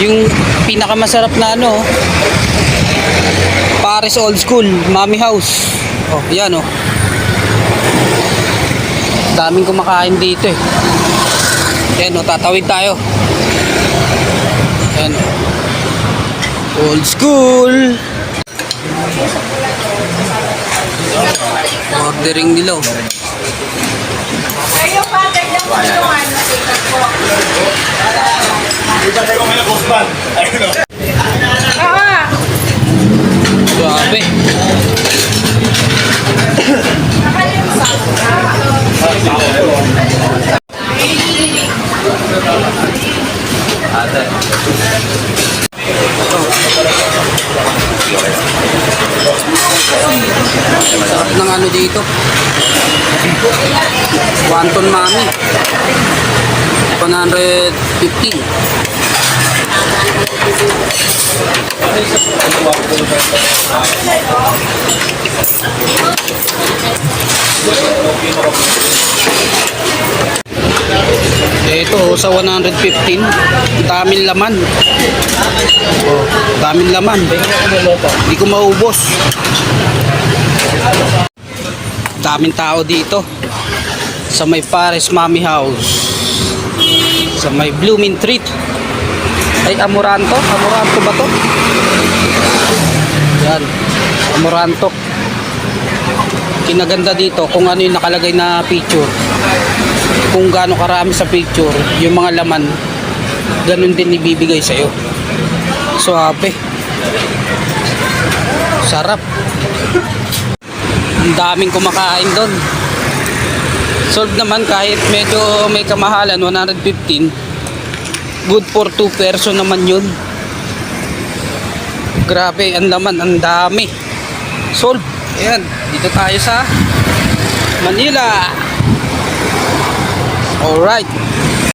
Yung pinakamasarap na ano, Paris Old School, Mommy House. Oh, yan oh. Daming kumakain dito eh. Yan oh, tatawid tayo. Yan oh. Old School. Ordering nila oh. Oo. Grabe. Sarap ng ano dito. Quantum Mami. 115. Ito sa 115, daming laman. Oh, daming laman. Hindi ko maubos. Daming tao dito. Sa may Paris Mommy House. Sa may Blooming Treat. Ay, Amoranto? Amoranto ba to? Yan. Amoranto. Kinaganda dito kung ano yung nakalagay na picture kung gaano karami sa picture yung mga laman ganun din ibibigay sa'yo happy sarap ang daming kumakain doon solve naman kahit medyo may kamahalan 115 good for 2 person naman yun. Grabe ang laman ang dami. Solve ayan dito tayo sa Manila. Alright.